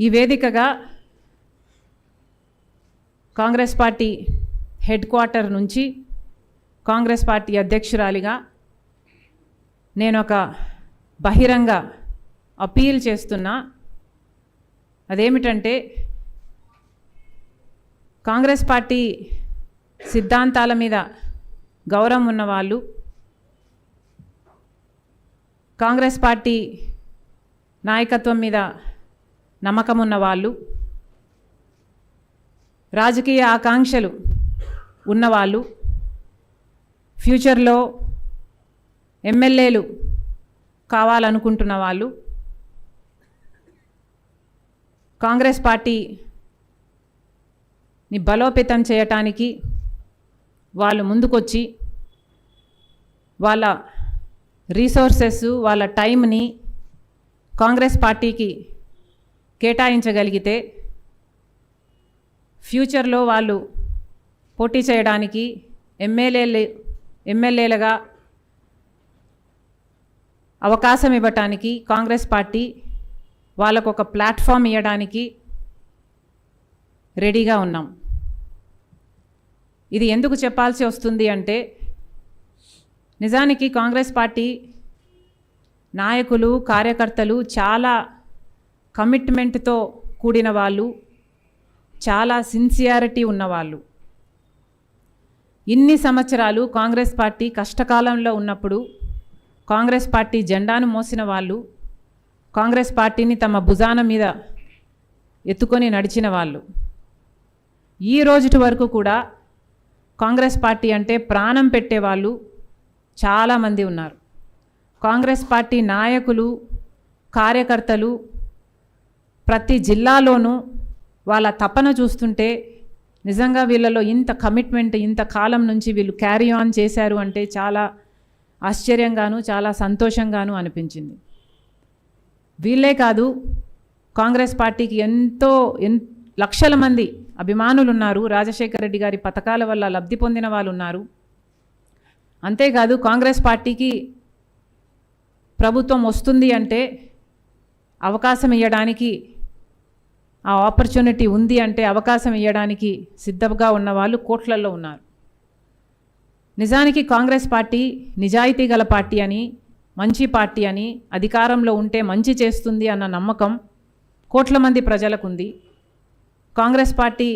ఈ వేదికగా Congress party head quarter నుంచి కాంగ్రెస్ పార్టీ అధ్యక్షురాలిగా నేను ఒక బహిరంగ అపీల్ చేస్తున్నా. అదేమిటంటే కాంగ్రెస్ పార్టీ సిద్ధాంతాల మీద గౌరవం ఉన్నవాళ్ళు కాంగ్రెస్ పార్టీ నాయకత్వం మీద నమ్మకం ఉన్న వాళ్ళు రాజకీయ ఆకాంక్షలు ఉన్నవాళ్ళు ఫ్యూచర్లో ఎమ్మెల్యేలు కావాలనుకుంటున్న వాళ్ళు కాంగ్రెస్ పార్టీని బలోపేతం చేయటానికి వాళ్ళు ముందుకొచ్చి వాళ్ళ రీసోర్సెస్ వాళ్ళ టైంని కాంగ్రెస్ పార్టీకి కేటాయించగలిగితే ఫ్యూచర్లో వాళ్ళు పోటీ చేయడానికి ఎమ్మెల్యేలు ఎమ్మెల్యేలుగా అవకాశం ఇవ్వటానికి కాంగ్రెస్ పార్టీ వాళ్ళకు ఒక ప్లాట్ఫామ్ ఇవ్వడానికి రెడీగా ఉన్నాం. ఇది ఎందుకు చెప్పాల్సి వస్తుంది అంటే నిజానికి కాంగ్రెస్ పార్టీ నాయకులు కార్యకర్తలు చాలా కమిట్మెంట్తో కూడిన వాళ్ళు చాలా సిన్సియారిటీ ఉన్నవాళ్ళు ఇన్ని సంవత్సరాలు కాంగ్రెస్ పార్టీ కష్టకాలంలో ఉన్నప్పుడు కాంగ్రెస్ పార్టీ జెండాను మోసిన వాళ్ళు కాంగ్రెస్ పార్టీని తమ భుజాన మీద ఎత్తుకొని నడిచిన వాళ్ళు. ఈ రోజుటి వరకు కూడా కాంగ్రెస్ పార్టీ అంటే ప్రాణం పెట్టేవాళ్ళు చాలామంది ఉన్నారు. కాంగ్రెస్ పార్టీ నాయకులు కార్యకర్తలు ప్రతి జిల్లాలోనూ వాళ్ళ తపన చూస్తుంటే నిజంగా వీళ్ళలో ఇంత కమిట్మెంట్ ఇంత కాలం నుంచి వీళ్ళు క్యారీ ఆన్ చేశారు అంటే చాలా ఆశ్చర్యంగాను చాలా సంతోషంగాను అనిపించింది. వీళ్ళే కాదు కాంగ్రెస్ పార్టీకి ఎంతో ఎన్ లక్షల మంది అభిమానులు ఉన్నారు రాజశేఖర రెడ్డి గారి పథకాల వల్ల లబ్ధి పొందిన వాళ్ళు ఉన్నారు అంతేకాదు కాంగ్రెస్ పార్టీకి ప్రభుత్వం వస్తుంది అంటే అవకాశం ఇవ్వడానికి ఆ ఆపర్చునిటీ ఉంది అంటే అవకాశం ఇవ్వడానికి సిద్ధంగా ఉన్న వాళ్ళు కోట్లల్లో ఉన్నారు. నిజానికి కాంగ్రెస్ పార్టీ నిజాయితీ గల పార్టీ అని మంచి పార్టీ అని అధికారంలో ఉంటే మంచి చేస్తుంది అన్న నమ్మకం కోట్ల మంది ప్రజలకు ఉంది కాంగ్రెస్ పార్టీ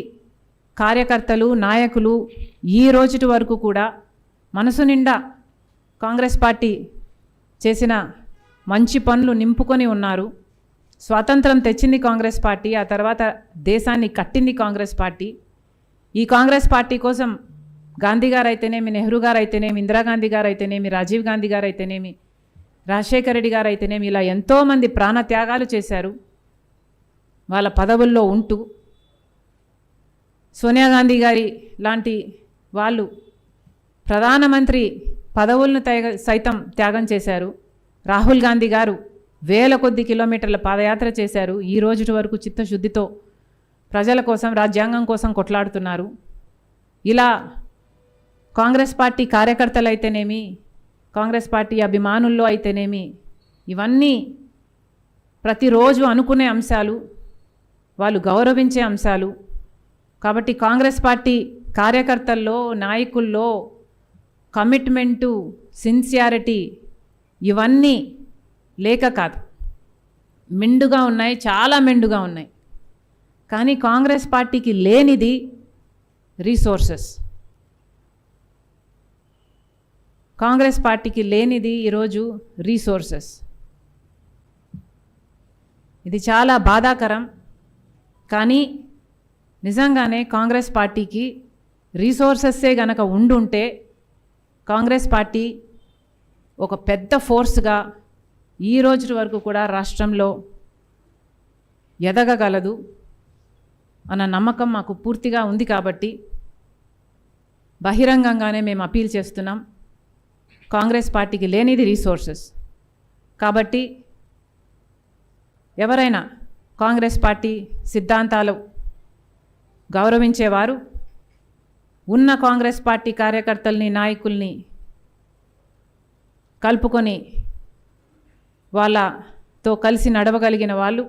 కార్యకర్తలు నాయకులు ఈ రోజుటి వరకు కూడా మనసు నిండా కాంగ్రెస్ పార్టీ చేసిన మంచి పనులు నింపుకొని ఉన్నారు. స్వాతంత్రం తెచ్చింది కాంగ్రెస్ పార్టీ ఆ తర్వాత దేశాన్ని కట్టింది కాంగ్రెస్ పార్టీ. ఈ కాంగ్రెస్ పార్టీ కోసం గాంధీ గారు అయితేనేమి నెహ్రూ గారు అయితేనేమి ఇందిరాగాంధీ గారు అయితేనేమి రాజీవ్ గాంధీ గారు అయితేనేమి రాజశేఖర రెడ్డి గారు అయితేనేమి ఇలా ఎంతోమంది ప్రాణ త్యాగాలు చేశారు. వాళ్ళ పదవుల్లో ఉంటూ సోనియా గాంధీ గారి లాంటి వాళ్ళు ప్రధానమంత్రి పదవులను సైతం త్యాగం చేశారు. రాహుల్ గాంధీ గారు వేల కొద్ది కిలోమీటర్ల పాదయాత్ర చేశారు. ఈ రోజు వరకు చిత్తశుద్ధితో ప్రజల కోసం రాజ్యాంగం కోసం కొట్లాడుతున్నారు. ఇలా కాంగ్రెస్ పార్టీ కార్యకర్తలు అయితేనేమి కాంగ్రెస్ పార్టీ అభిమానుల్లో అయితేనేమి ఇవన్నీ ప్రతిరోజు అనుకునే అంశాలు వాళ్ళు గౌరవించే అంశాలు. కాబట్టి కాంగ్రెస్ పార్టీ కార్యకర్తల్లో నాయకుల్లో కమిట్మెంటు సిన్సియారిటీ ఇవన్నీ లేక కాదు. మెండుగా ఉన్నాయి చాలా మెండుగా ఉన్నాయి. కానీ కాంగ్రెస్ పార్టీకి లేనిది రీసోర్సెస్. కాంగ్రెస్ పార్టీకి లేనిది ఈరోజు రీసోర్సెస్. ఇది చాలా బాధాకరం. కానీ నిజంగానే కాంగ్రెస్ పార్టీకి రీసోర్సెస్సే గనక ఉండుంటే కాంగ్రెస్ పార్టీ ఒక పెద్ద ఫోర్స్గా ఈ రోజు వరకు కూడా రాష్ట్రంలో ఎదగగలదు అన్న నమ్మకం మాకు పూర్తిగా ఉంది కాబట్టి బహిరంగంగానే మేము అపీల్ చేస్తున్నాం. కాంగ్రెస్ పార్టీకి లేనిది రీసోర్సెస్. కాబట్టి ఎవరైనా కాంగ్రెస్ పార్టీ సిద్ధాంతాలు గౌరవించేవారు ఉన్న కాంగ్రెస్ పార్టీ కార్యకర్తల్ని నాయకుల్ని కలుపుకొని వాళ్ళతో కలిసి నడవగలిగిన వాళ్ళు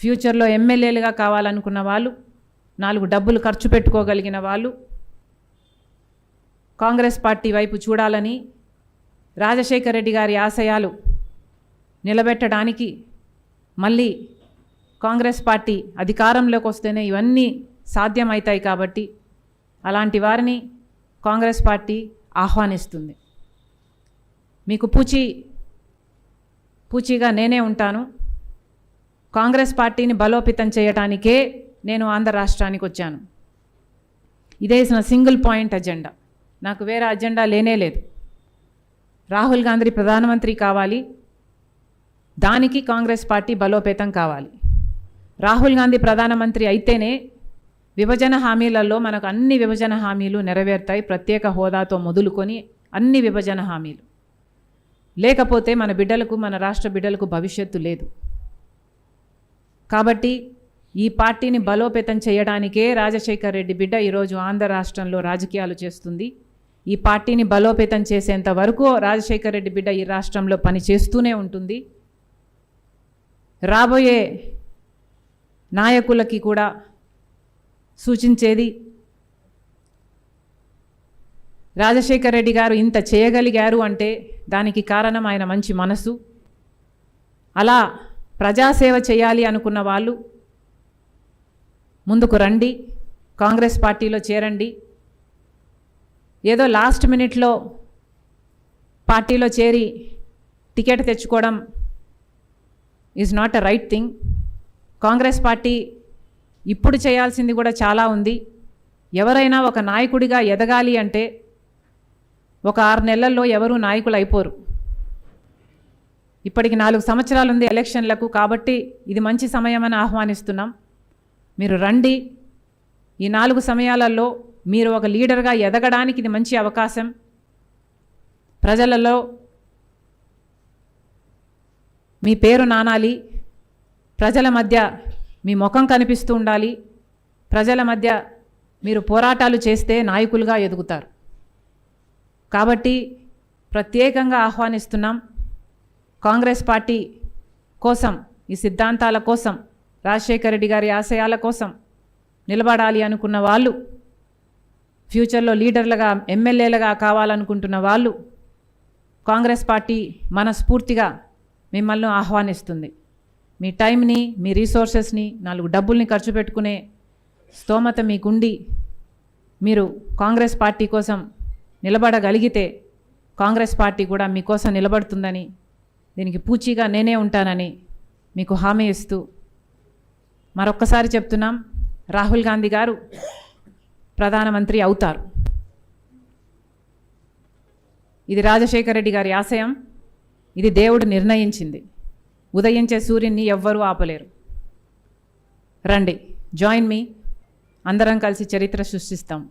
ఫ్యూచర్లో ఎమ్మెల్యేలుగా కావాలనుకున్న వాళ్ళు నాలుగు డబ్బులు ఖర్చు పెట్టుకోగలిగిన వాళ్ళు కాంగ్రెస్ పార్టీ వైపు చూడాలని రాజశేఖర రెడ్డి గారి ఆశయాలు నిలబెట్టడానికి మళ్ళీ కాంగ్రెస్ పార్టీ అధికారంలోకి వస్తేనే ఇవన్నీ సాధ్యమవుతాయి కాబట్టి అలాంటి వారిని కాంగ్రెస్ పార్టీ ఆహ్వానిస్తుంది. మీకు పూచి పూచీగా నేనే ఉంటాను. కాంగ్రెస్ పార్టీని బలోపేతం చేయటానికే నేను ఆంధ్ర రాష్ట్రానికి వచ్చాను. ఇదే నా సింగిల్ పాయింట్ అజెండా. నాకు వేరే అజెండా లేనే లేదు. రాహుల్ గాంధీ ప్రధానమంత్రి కావాలి. దానికి కాంగ్రెస్ పార్టీ బలోపేతం కావాలి. రాహుల్ గాంధీ ప్రధానమంత్రి అయితేనే విభజన హామీలలో మనకు అన్ని విభజన హామీలు నెరవేరుతాయి. ప్రత్యేక హోదాతో మొదలుకొని అన్ని విభజన హామీలు. లేకపోతే మన బిడ్డలకు మన రాష్ట్ర బిడ్డలకు భవిష్యత్తు లేదు. కాబట్టి ఈ పార్టీని బలోపేతం చేయడానికే రాజశేఖర్ రెడ్డి బిడ్డ ఈరోజు ఆంధ్ర రాష్ట్రంలో రాజకీయాలు చేస్తుంది. ఈ పార్టీని బలోపేతం చేసేంత వరకు రాజశేఖర్ రెడ్డి బిడ్డ ఈ రాష్ట్రంలో పని చేస్తూనే ఉంటుంది. రాబోయే నాయకులకి కూడా సూచించేది రాజశేఖర్ రెడ్డి గారు ఇంత చేయగలిగారు అంటే దానికి కారణం ఆయన మంచి మనసు. అలా ప్రజాసేవ చేయాలి అనుకున్న వాళ్ళు ముందుకు రండి కాంగ్రెస్ పార్టీలో చేరండి. ఏదో లాస్ట్ మినిట్లో పార్టీలో చేరి టికెట్ తెచ్చుకోవడం is not a right thing Congress party ఇప్పుడు చేయాల్సింది కూడా చాలా ఉంది. ఎవరైనా ఒక నాయకుడిగా ఎదగాలి అంటే ఒక ఆరు నెలల్లో ఎవరూ నాయకులు అయిపోరు ఇప్పటికి నాలుగు సంవత్సరాలు ఉంది ఎలక్షన్లకు కాబట్టి ఇది మంచి సమయమని ఆహ్వానిస్తున్నాం. మీరు రండి. ఈ నాలుగు సమయాలలో మీరు ఒక లీడర్గా ఎదగడానికి ఇది మంచి అవకాశం. ప్రజలలో మీ పేరు నానాలి. ప్రజల మధ్య మీ ముఖం కనిపిస్తూ ఉండాలి. ప్రజల మధ్య మీరు పోరాటాలు చేస్తే నాయకులుగా ఎదుగుతారు. కాబట్టి ప్రత్యేకంగా ఆహ్వానిస్తున్నాం కాంగ్రెస్ పార్టీ కోసం ఈ సిద్ధాంతాల కోసం రాజశేఖర రెడ్డి గారి ఆశయాల కోసం నిలబడాలి అనుకున్న వాళ్ళు ఫ్యూచర్లో లీడర్లుగా ఎమ్మెల్యేలుగా కావాలనుకుంటున్న వాళ్ళు కాంగ్రెస్ పార్టీ మనస్ఫూర్తిగా మిమ్మల్ని ఆహ్వానిస్తుంది. మీ టైంని మీ రీసోర్సెస్ని నాలుగు డబ్బుల్ని ఖర్చు పెట్టుకునే స్తోమత మీకుండి మీరు కాంగ్రెస్ పార్టీ కోసం నిలబడగలిగితే కాంగ్రెస్ పార్టీ కూడా మీకోసం నిలబడుతుందని దీనికి పూచీగా నేనే ఉంటానని మీకు హామీ ఇస్తూ మరొక్కసారి చెప్తున్నాం. రాహుల్ గాంధీ గారు ప్రధానమంత్రి అవుతారు. ఇది రాజశేఖర రెడ్డి గారి ఆశయం. ఇది దేవుడు నిర్ణయించింది. ఉదయించే సూర్యుని ఎవ్వరూ ఆపలేరు. రండి జాయిన్ మీ. అందరం కలిసి చరిత్ర సృష్టిస్తాం.